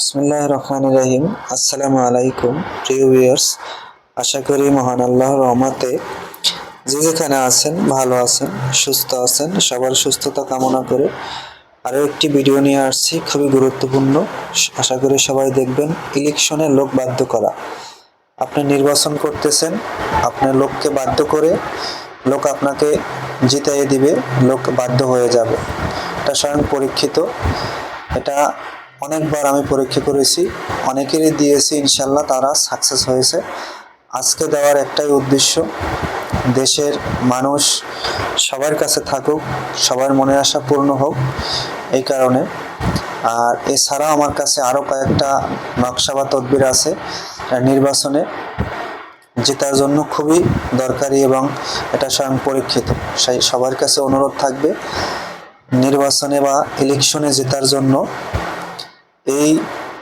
বিসমুল্লাহ রহমান রাহিম আসসালামু আলাইকুম, প্রিয় ভিউয়ার্স। আশা করি মহান আল্লাহর রহমতে যে যেখানে আছেন, ভালো আছেন, সুস্থ আছেন, সবার সুস্থতা কামনা করে আরও একটি ভিডিও নিয়ে আসছি, খুবই গুরুত্বপূর্ণ। আশা করি সবাই দেখবেন, ইলেকশনে লোক বাধ্য করা। আপনি নির্বাচন করতেছেন, আপনার লোককে বাধ্য করে লোক আপনাকে জিতাইয়ে দিবে, লোক বাধ্য হয়ে যাবে। এটা স্বয়ং পরীক্ষিত, এটা অনেকবার আমি পরীক্ষা করেছি, অনেকেরই দিয়েছি, ইনশাল্লাহ তারা সাকসেস হয়েছে। আজকে দেওয়ার একটাই উদ্দেশ্য, দেশের মানুষ সবার কাছে থাকুক, সবার মনে আশা পূর্ণ হোক, এই কারণে। আর এছাড়াও আমার কাছে আরও কয়েকটা নকশা বা তদবির আছে নির্বাচনে, জেতার জন্য খুবই দরকারি এবং এটা স্বয়ং পরীক্ষিত। সেই সবার কাছে অনুরোধ থাকবে, নির্বাচনে বা ইলেকশনে জেতার জন্য এই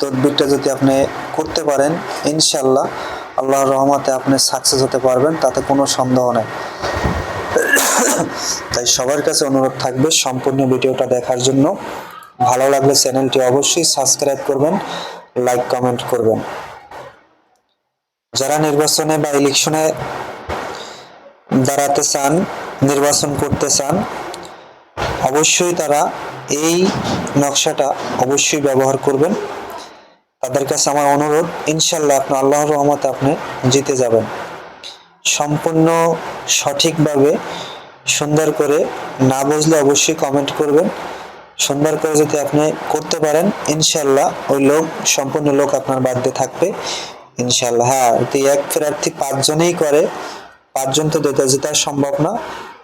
তদবিরটা যদি আপনি করতে পারেন ইনশাল্লাহ আল্লাহর রহমতে আপনি সাকসেস হতে পারবেন, তাতে কোনো সন্দেহ নেই। তাই সবার কাছে অনুরোধ থাকবে সম্পূর্ণ ভিডিওটা দেখার জন্য। ভালো লাগলে চ্যানেলটি অবশ্যই সাবস্ক্রাইব করবেন লাইক কমেন্ট করবেন। যারা নির্বাচনে বা ইলেকশনে দাঁড়াতে চান, নির্বাচন করতে চান, অবশ্যই তারা এই নকশাটা অবশ্যই ব্যবহার করবেন। তাদের কাছে আমার অনুরোধ ইনশাল্লাহ আপনি আল্লাহর রহমতে আপনি জিতে যাবেন। সম্পূর্ণ সঠিকভাবে সুন্দর করে না বুঝলে অবশ্যই কমেন্ট করবেন। সুন্দর করে যদি আপনি করতে পারেন ইনশাল্লাহ ওই লোক, সম্পূর্ণ লোক আপনার বাড়িতে থাকবে। ইনশাল্লাহ হ্যাঁ যদি এক প্রার্থী পাঁচজনেই করে, পাঁচজন তো যেতে জেতা সম্ভব না।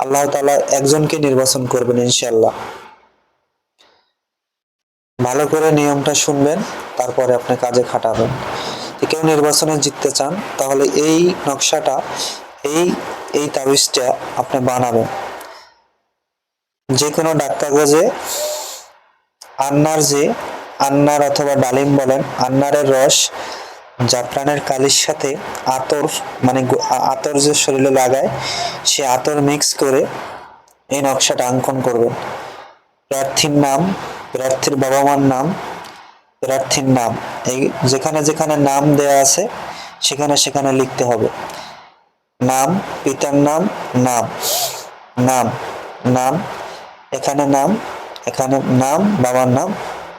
আল্লাহ তাআলা একজনকে নির্বাচন করবেন ইনশাল্লাহ ভালো করে নিয়মটা শুনবেন, তারপরে আপনি কাজে খাটাবেন। কেউ নির্বাচনে জিততে চান, তাহলে এই নকশাটা, এই এই তাবিজটা আপনি বানাবেন। যে কোনো ডাক কাগজে আন্নার যে, আন্নার অথবা ডালিম বলেন, আন্নারের রস, জাফরানের কালির সাথে আতর মানে আতর যে শরীরে লাগায়, সে আতর মিক্স করে এই নকশাটা অঙ্কন করবেন। প্রার্থীর নাম, প্রার্থীর বাবা মার নাম, প্রার্থীর নাম। এই যেখানে যেখানে নাম দেয়া আছে, সেখানে সেখানে লিখতে হবে। নাম, পিতার নাম নাম। নাম নাম, এখানে নাম এখানে নাম, বাবার নাম,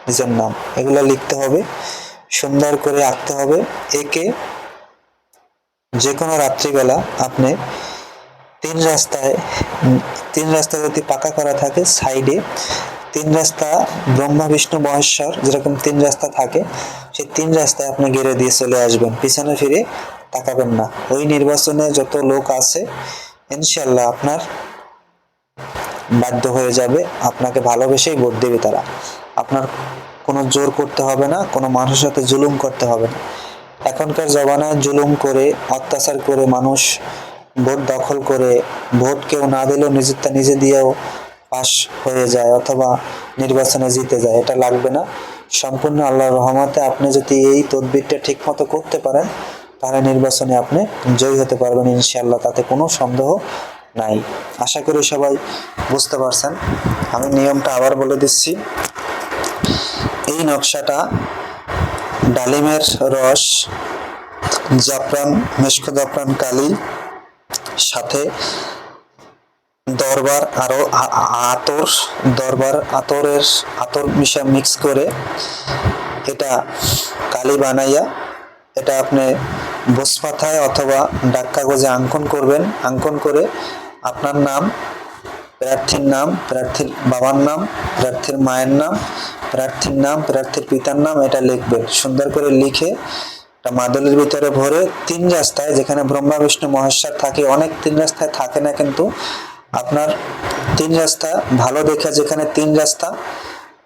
নিজের নাম। এগুলো লিখতে হবে। সুন্দর করে আঁকতে হবে। একে যে কোনো রাত্রিবেলা আপনি তিন রাস্তায়, তিন রাস্তা যদি পাকা করা থাকে সাইডে, তিন রাস্তা ব্রহ্মা, বিষ্ণু, মহেশ্বর যেরকম তিন রাস্তা থাকে, সেই তিন রাস্তায় আপনি গেড়ে দিয়ে চলে আসবেন। পিছনে ফিরে তাকাবেন না। ওই নির্বাচনে যত লোক আছে ইনশাল্লাহ আপনার বাধ্য হয়ে যাবে, আপনাকে ভালোবেসেই ভোট দেবে তারা। আপনার কোনো জোর করতে হবে না, কোনো মানুষের সাথে জুলুম করতে হবে না। এখনকার জমানায় জুলুম করে, অত্যাচার করে মানুষ ভোট দখল করে ভোট কেউ না দিলেও নিজেরটা নিজে দিয়েও পাশ হয়ে যায় অথবা নির্বাচনে জিতে যায়, এটা লাগবে না। সম্পূর্ণ আল্লাহর রহমতে আপনি যদি এই তদবিরটা ঠিক মতো করতে পারেন, তাহলে নির্বাচনে আপনি জয়ী হতে পারবেন ইনশাআল্লাহ, তাতে কোনো সন্দেহ নাই। আশা করি সবাই বুঝতে পারছেন। আমি নিয়মটা আবার বলে দিচ্ছি। এই নকশাটা ডালিমের রস, জাফরান, মেশকো জাফরান কালি সাথে দরবার আরও আ- আ- আতর, দরবার আতরের আতর মিশা মিক্স করে এটা কালি বানাইয়া এটা আপনি বসপাথায় অথবা ডাক কাগজে অঙ্কন করবেন। অঙ্কন করে আপনার নাম, প্রার্থীর নাম, প্রার্থীর বাবার নাম, প্রার্থীর মায়ের নাম, প্রার্থীর নাম, প্রার্থীর পিতার নাম এটা লিখবেন। সুন্দর করে লিখে মাদলের ভিতরে ভরে তিন রাস্তায়, যেখানে ব্রহ্মা, বিষ্ণু, মহেশ্বর থাকে, অনেক তিন রাস্তায় থাকে না কিন্তু আপনার তিন রাস্তা ভালো দেখে যেখানে তিন রাস্তা,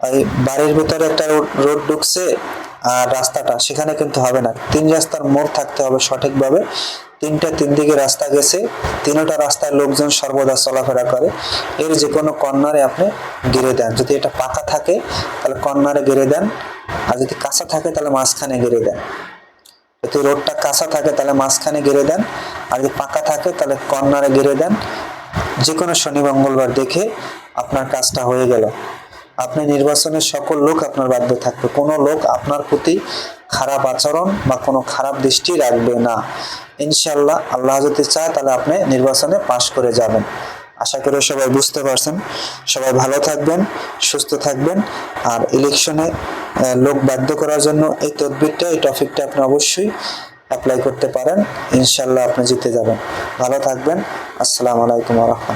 ওই বাড়ির ভিতরে একটা রোড- ঢুকছে আর রাস্তাটা, সেখানে কিন্তু হবে না। তিন রাস্তার মোড় থাকতে হবে সঠিকভাবে। তিনটা তিন দিকে রাস্তা গেছে, তিনটা রাস্তায় লোকজন সর্বদা চলাফেরা করে। এর যে কোনো কর্নারে আপনি গেড়ে দেন। যদি এটা পাকা থাকে, তাহলে কর্নারে গেড়ে দেন, আর যদি কাঁচা থাকে, তাহলে মাঝখানে গেড়ে দেন। যদি রোডটা কাঁচা থাকে তাহলে মাঝখানে গেড়ে দেন, আর যদি পাকা থাকে তাহলে কর্নারে গেড়ে দেন। যে কোনো শনি, মঙ্গলবার দেখে আপনার কাজটা হয়ে গেল। আপনি নির্বাচনের সকল লোক আপনার বাধ্য থাকবে। কোনো লোক আপনার প্রতি খারাপ আচরণ বা কোনো খারাপ দৃষ্টি রাখবে না। ইনশাল্লাহ আল্লাহ যদি চায় তাহলে আপনি নির্বাচনে পাশ করে যাবেন। আশা করি সবাই বুঝতে পারছেন। সবাই ভালো থাকবেন, সুস্থ থাকবেন। আর ইলেকশনে লোক বাধ্য করার জন্য এই তদবিরটা, এই টপিকটা আপনি অবশ্যই অ্যাপ্লাই করতে পারেন। ইনশাল্লাহ আপনি জিতে যাবেন। ভালো থাকবেন। আসসালামু আলাইকুম রহমতুল্লাহ।